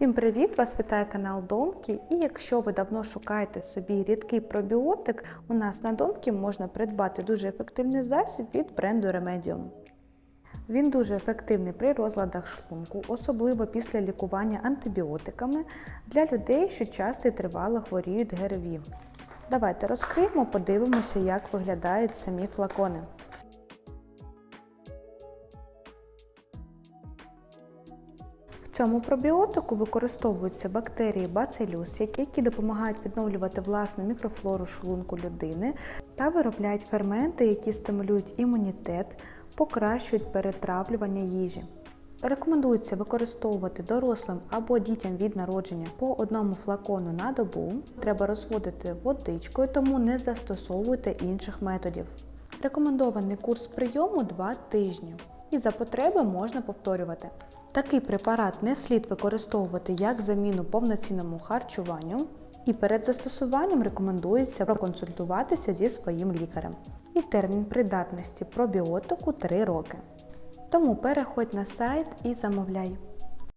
Всім привіт! Вас вітає канал Домки. І якщо ви давно шукаєте собі рідкий пробіотик, у нас на Домки можна придбати дуже ефективний засіб від бренду Remedium. Він дуже ефективний при розладах шлунку, особливо після лікування антибіотиками для людей, що часто і тривало хворіють ГРВІ. Давайте розкриємо, подивимося, як виглядають самі флакони. Цьому пробіотику використовуються бактерії бацилюс, які допомагають відновлювати власну мікрофлору шлунку людини та виробляють ферменти, які стимулюють імунітет, покращують перетравлювання їжі. Рекомендується використовувати дорослим або дітям від народження по одному флакону на добу. Треба розводити водичкою, тому не застосовуйте інших методів. Рекомендований курс прийому 2 тижні. І за потреби можна повторювати. Такий препарат не слід використовувати як заміну повноцінному харчуванню, і перед застосуванням рекомендується проконсультуватися зі своїм лікарем. І термін придатності пробіотику 3 роки. Тому переходь на сайт і замовляй.